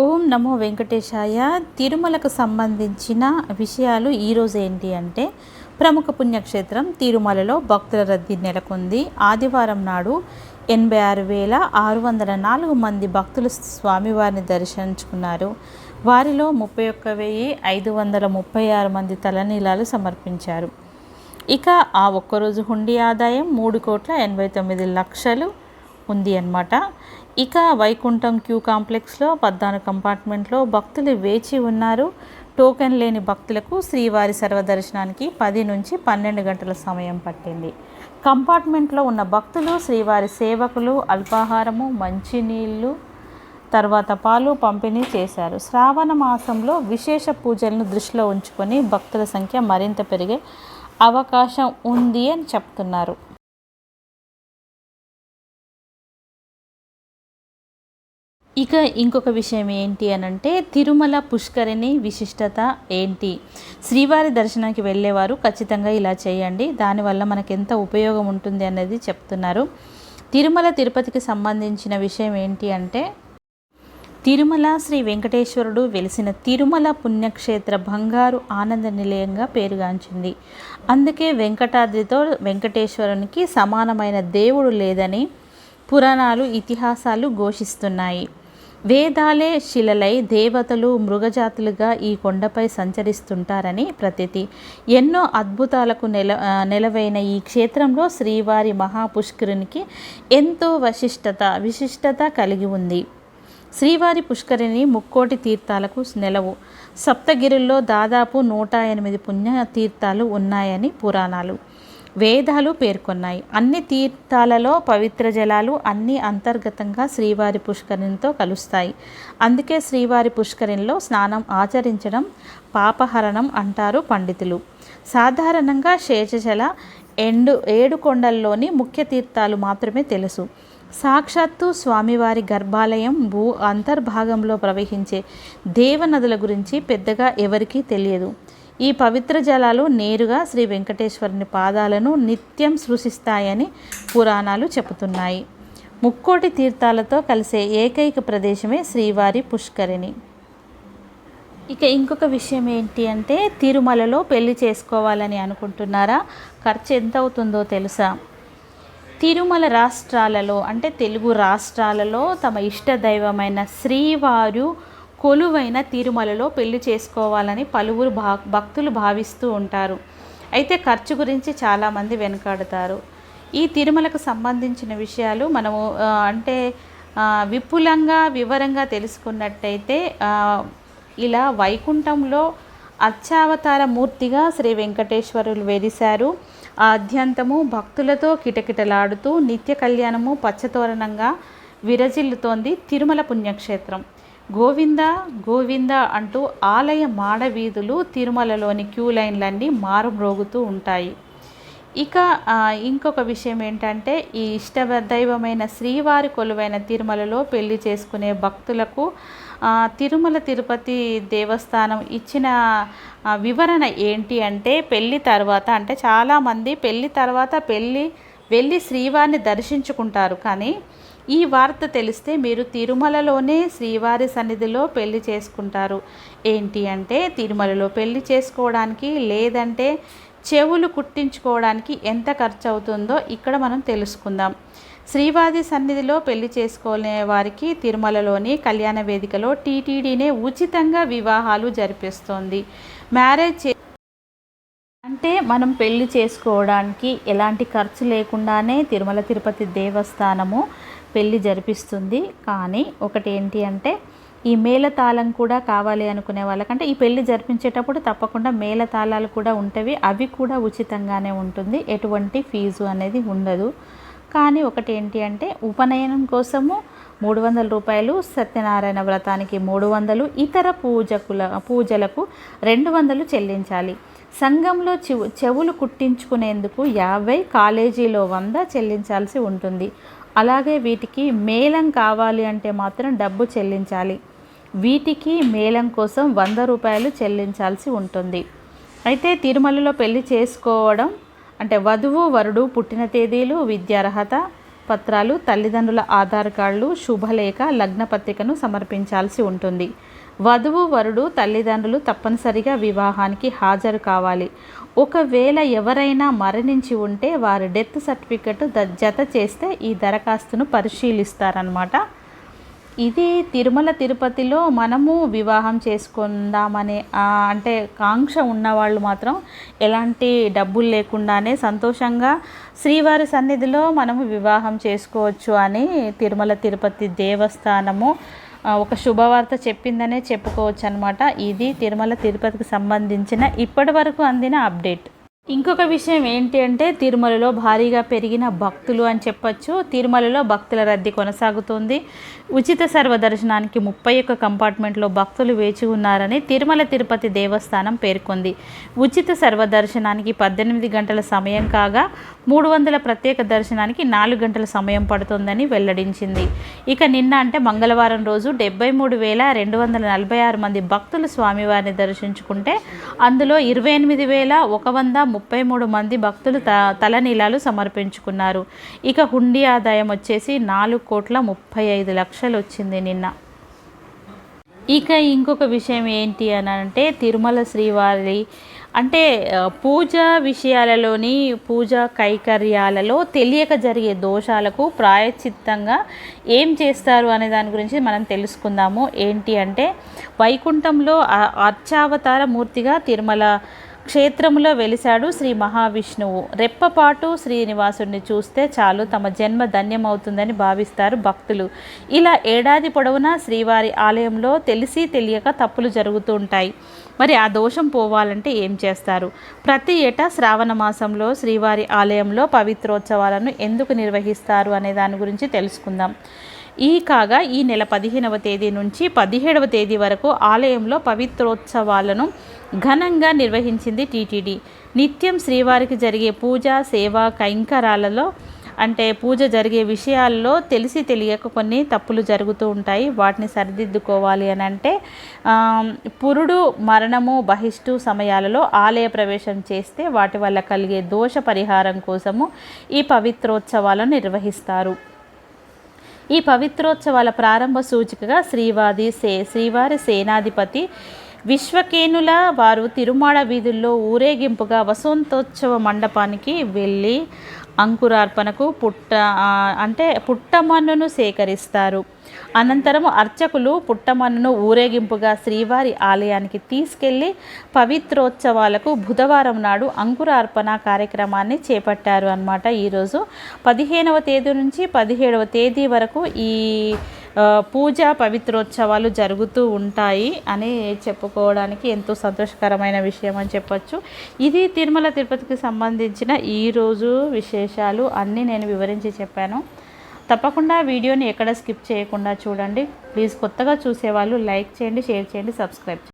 ఓం నమో వెంకటేశాయ. తిరుమలకు సంబంధించిన విషయాలు ఈరోజు ఏంటి అంటే ప్రముఖ పుణ్యక్షేత్రం తిరుమలలో భక్తుల రద్దీ నెలకొంది. ఆదివారం నాడు ఎనభై ఆరు వేల ఆరు వందల నాలుగు మంది భక్తులు స్వామివారిని దర్శించుకున్నారు. వారిలో ముప్పై ఒక్క వెయ్యి ఐదు వందల ముప్పై ఆరు మంది తలనీలాలు సమర్పించారు. ఇక ఆ ఒక్కరోజు హుండీ ఆదాయం మూడు కోట్ల ఎనభై తొమ్మిది లక్షలు ఉంది అన్నమాట. ఇక వైకుంఠం క్యూ కాంప్లెక్స్లో పద్నాలుగు కంపార్ట్మెంట్లో భక్తులు వేచి ఉన్నారు. టోకెన్ లేని భక్తులకు శ్రీవారి సర్వదర్శనానికి పది నుంచి పన్నెండు గంటల సమయం పట్టింది. కంపార్ట్మెంట్లో ఉన్న భక్తులు శ్రీవారి సేవకులు అల్పాహారము మంచినీళ్ళు తర్వాత పాలు పంపిణీ చేశారు. శ్రావణ మాసంలో విశేష పూజలను దృష్టిలో ఉంచుకొని భక్తుల సంఖ్య మరింత పెరిగే అవకాశం ఉంది అని చెప్తున్నారు. ఇక ఇంకొక విషయం ఏంటి అని అంటే తిరుమల పుష్కరిణి విశిష్టత ఏంటి? శ్రీవారి దర్శనానికి వెళ్ళేవారు ఖచ్చితంగా ఇలా చేయండి దానివల్ల మనకు ఎంత ఉపయోగం ఉంటుంది అనేది చెప్తున్నారు. తిరుమల తిరుపతికి సంబంధించిన విషయం ఏంటి అంటే తిరుమల శ్రీ వెంకటేశ్వరుడు వెలిసిన తిరుమల పుణ్యక్షేత్ర బంగారు ఆనంద నిలయంగా పేరుగాంచింది. అందుకే వెంకటాద్రితో వెంకటేశ్వరునికి సమానమైన దేవుడు లేదని పురాణాలు ఇతిహాసాలు ఘోషిస్తున్నాయి. వేదాలే శిలలై దేవతలు మృగజాతులుగా ఈ కొండపై సంచరిస్తుంటారని ప్రతీతి. ఎన్నో అద్భుతాలకు నెల నెలవైన ఈ క్షేత్రంలో శ్రీవారి మహాపుష్కరునికి ఎంతో వశిష్టత విశిష్టత కలిగి ఉంది. శ్రీవారి పుష్కరిణి ముక్కోటి తీర్థాలకు నెలవు. సప్తగిరుల్లో దాదాపు నూట ఎనిమిది పుణ్య తీర్థాలు ఉన్నాయని పురాణాలు. వేదాలు పేర్కొన్నాయి. అన్ని తీర్థాలలో పవిత్ర జలాలు అన్ని అంతర్గతంగా శ్రీవారి పుష్కరిణితో కలుస్తాయి. అందుకే శ్రీవారి పుష్కరిణిలో స్నానం ఆచరించడం పాపహరణం అంటారు పండితులు. సాధారణంగా శేషజల ఎండు ఏడు కొండల్లోని ముఖ్య తీర్థాలు మాత్రమే తెలుసు. సాక్షాత్తు స్వామివారి గర్భాలయం భూ అంతర్భాగంలో ప్రవహించే దేవనదుల గురించి పెద్దగా ఎవరికీ తెలియదు. ఈ పవిత్ర జలాలు నేరుగా శ్రీ వెంకటేశ్వరుని పాదాలను నిత్యం సృశిస్తాయని పురాణాలు చెబుతున్నాయి. ముక్కోటి తీర్థాలతో కలిసే ఏకైక ప్రదేశమే శ్రీవారి పుష్కరిణి. ఇక ఇంకొక విషయం ఏంటి అంటే తిరుమలలో పెళ్ళి చేసుకోవాలని అనుకుంటున్నారా? ఖర్చు ఎంత అవుతుందో తెలుసా? తిరుమల రాష్ట్రాలలో అంటే తెలుగు రాష్ట్రాలలో తమ ఇష్ట దైవమైన శ్రీవారు కొలువైన తిరుమలలో పెళ్ళి చేసుకోవాలని పలువురు భా భక్తులు భావిస్తూ ఉంటారు. అయితే ఖర్చు గురించి చాలామంది వెనుకాడుతారు. ఈ తిరుమలకు సంబంధించిన విషయాలు మనము అంటే విపులంగా వివరంగా తెలుసుకున్నట్టయితే ఇలా వైకుంఠంలో అత్యావతార మూర్తిగా శ్రీ వెంకటేశ్వరులు వెలిశారు ఆద్యంతము భక్తులతో కిటకిటలాడుతూ నిత్య కళ్యాణము పచ్చతోరణంగా విరజిల్లుతోంది తిరుమల పుణ్యక్షేత్రం. గోవింద గోవింద అంటూ ఆలయ మాడవీధులు తిరుమలలోని క్యూ లైన్లన్నీ మారుమ్రోగుతూ ఉంటాయి. ఇక ఇంకొక విషయం ఏంటంటే ఈ ఇష్ట దైవమైన శ్రీవారి కొలువైన తిరుమలలో పెళ్ళి చేసుకునే భక్తులకు తిరుమల తిరుపతి దేవస్థానం ఇచ్చిన వివరణ ఏంటి అంటే పెళ్ళి తర్వాత అంటే చాలామంది పెళ్ళి తర్వాత పెళ్ళి వెళ్ళి శ్రీవారిని దర్శించుకుంటారు. కానీ ఈ వార్త తెలిస్తే మీరు తిరుమలలోనే శ్రీవారి సన్నిధిలో పెళ్ళి చేసుకుంటారు. ఏంటి అంటే తిరుమలలో పెళ్ళి చేసుకోవడానికి లేదంటే చెవులు కుట్టించుకోవడానికి ఎంత ఖర్చు అవుతుందో ఇక్కడ మనం తెలుసుకుందాం. శ్రీవారి సన్నిధిలో పెళ్ళి చేసుకునే వారికి తిరుమలలోని కళ్యాణ వేదికలో టీటీడీనే ఉచితంగా వివాహాలు జరిపిస్తోంది. మ్యారేజ్ మనం పెళ్ళి చేసుకోవడానికి ఎలాంటి ఖర్చు లేకుండానే తిరుమల తిరుపతి దేవస్థానము పెళ్ళి జరిపిస్తుంది. కానీ ఒకటి ఏంటి అంటే ఈ మేళతాళం కూడా కావాలి అనుకునే వాళ్ళకంటే ఈ పెళ్ళి జరిపించేటప్పుడు తప్పకుండా మేళతాళాలు కూడా ఉంటవి. అవి కూడా ఉచితంగానే ఉంటుంది. ఎటువంటి ఫీజు అనేది ఉండదు. కానీ ఒకటి ఏంటి అంటే ఉపనయనం కోసము మూడు వందల రూపాయలు సత్యనారాయణ వ్రతానికి మూడు వందలు ఇతర పూజకుల పూజలకు రెండు వందలు చెల్లించాలి. సంఘంలో చెవు చెవులు కుట్టించుకునేందుకు యాభై కాలేజీలో వంద చెల్లించాల్సి ఉంటుంది. అలాగే వీటికి మేళం కావాలి అంటే మాత్రం డబ్బు చెల్లించాలి. వీటికి మేళం కోసం వంద రూపాయలు చెల్లించాల్సి ఉంటుంది. అయితే తిరుమలలో పెళ్ళి చేసుకోవడం అంటే వధువు వరుడు పుట్టిన తేదీలు విద్యార్హత పత్రాలు తల్లిదండ్రుల ఆధార్ కార్డులు శుభలేఖ లగ్న పత్రికను సమర్పించాల్సి ఉంటుంది. వధువు వరుడు తల్లిదండ్రులు తప్పనిసరిగా వివాహానికి హాజరు కావాలి. ఒకవేళ ఎవరైనా మరణించి ఉంటే వారి డెత్ సర్టిఫికెట్ జత చేస్తే ఈ దరఖాస్తును పరిశీలిస్తారనమాట ఇది తిరుమల తిరుపతిలో మనము వివాహం చేసుకుందామనే అంటే కాంక్ష ఉన్నవాళ్ళు మాత్రం ఎలాంటి డబ్బులు లేకుండానే సంతోషంగా శ్రీవారి సన్నిధిలో మనము వివాహం చేసుకోవచ్చు అని తిరుమల తిరుపతి దేవస్థానము ఒక శుభవార్త చెప్పిందనే చెప్పుకోవచ్చు అనమాట ఇది తిరుమల తిరుపతికి సంబంధించిన ఇప్పటి వరకు అందిన అప్డేట్. ఇంకొక విషయం ఏంటి అంటే తిరుమలలో భారీగా పెరిగిన భక్తులు అని చెప్పచ్చు. తిరుమలలో భక్తుల రద్దీ కొనసాగుతుంది. ఉచిత సర్వదర్శనానికి ముప్పై ఒక్క కంపార్ట్మెంట్లో భక్తులు వేచి ఉన్నారని తిరుమల తిరుపతి దేవస్థానం పేర్కొంది. ఉచిత సర్వదర్శనానికి పద్దెనిమిది గంటల సమయం కాగా మూడు వందల ప్రత్యేక దర్శనానికి నాలుగు గంటల సమయం పడుతుందని వెల్లడించింది. ఇక నిన్న అంటే మంగళవారం రోజు డెబ్బై మూడు వేల రెండు వందల నలభై ఆరు మంది భక్తులు స్వామివారిని దర్శించుకుంటే అందులో ఇరవై ఎనిమిది వేల ఒక వంద ముప్పై మూడు మంది భక్తులు త తలనీలాలు సమర్పించుకున్నారు. ఇక హుండీ ఆదాయం వచ్చేసి నాలుగు కోట్ల ముప్పై ఐదు లక్షలు వచ్చింది నిన్న. ఇక ఇంకొక విషయం ఏంటి అని అంటే తిరుమల శ్రీవారి అంటే పూజ విషయాలలోని పూజ కైకర్యాలలో తెలియక జరిగే దోషాలకు ప్రాయచిత్తంగా ఏం చేస్తారు అనే దాని గురించి మనం తెలుసుకుందాము. ఏంటి అంటే వైకుంఠంలో అర్చావతార మూర్తిగా తిరుమల క్షేత్రములో వెలిశాడు శ్రీ మహావిష్ణువు. రెప్పపాటు శ్రీనివాసుడిని చూస్తే చాలు తమ జన్మ ధన్యమవుతుందని భావిస్తారు భక్తులు. ఇలా ఏడాది పొడవునా శ్రీవారి ఆలయంలో తెలిసి తెలియక తప్పులు జరుగుతూ ఉంటాయి. మరి ఆ దోషం పోవాలంటే ఏం చేస్తారు? ప్రతి ఏటా శ్రావణ మాసంలో శ్రీవారి ఆలయంలో పవిత్రోత్సవాలను ఎందుకు నిర్వహిస్తారు అనే దాని గురించి తెలుసుకుందాం. ఈ కాగా ఈ నెల పదిహేనవ తేదీ నుంచి పదిహేడవ తేదీ వరకు ఆలయంలో పవిత్రోత్సవాలను ఘనంగా నిర్వహించింది టీటీడీ. నిత్యం శ్రీవారికి జరిగే పూజ సేవ కైంకరాలలో అంటే పూజ జరిగే విషయాల్లో తెలిసి తెలియక కొన్ని తప్పులు జరుగుతూ ఉంటాయి. వాటిని సరిదిద్దుకోవాలి అని అంటే పురుడు మరణము బహిష్టు సమయాలలో ఆలయ ప్రవేశం చేస్తే వాటి వల్ల కలిగే దోష పరిహారం కోసము ఈ పవిత్రోత్సవాలను నిర్వహిస్తారు. ఈ పవిత్రోత్సవాల ప్రారంభ సూచికగా శ్రీవాది సే శ్రీవారి సేనాధిపతి విశ్వకేనుల వారు తిరుమాడ వీధుల్లో ఊరేగింపుగా వసంతోత్సవ మండపానికి వెళ్ళి అంకురార్పణకు పుట్ట అంటే పుట్టమన్నును సేకరిస్తారు. అనంతరం అర్చకులు పుట్టమన్నును ఊరేగింపుగా శ్రీవారి ఆలయానికి తీసుకెళ్ళి పవిత్రోత్సవాలకు బుధవారం నాడు అంకురార్పణ కార్యక్రమాన్ని చేపట్టారు అనమాట ఈరోజు. పదిహేనవ తేదీ నుంచి పదిహేడవ తేదీ వరకు ఈ పూజ పవిత్రోత్సవాలు జరుగుతూ ఉంటాయి అని చెప్పుకోవడానికి ఎంతో సంతోషకరమైన విషయం అని చెప్పచ్చు. ఇది తిరుమల తిరుపతికి సంబంధించిన ఈరోజు విశేషాలు అన్నీ నేను వివరించి చెప్పాను. తప్పకుండా వీడియోని ఎక్కడ స్కిప్ చేయకుండా చూడండి. ప్లీజ్ కొత్తగా చూసేవాళ్ళు లైక్ చేయండి షేర్ చేయండి సబ్స్క్రైబ్ చేయండి.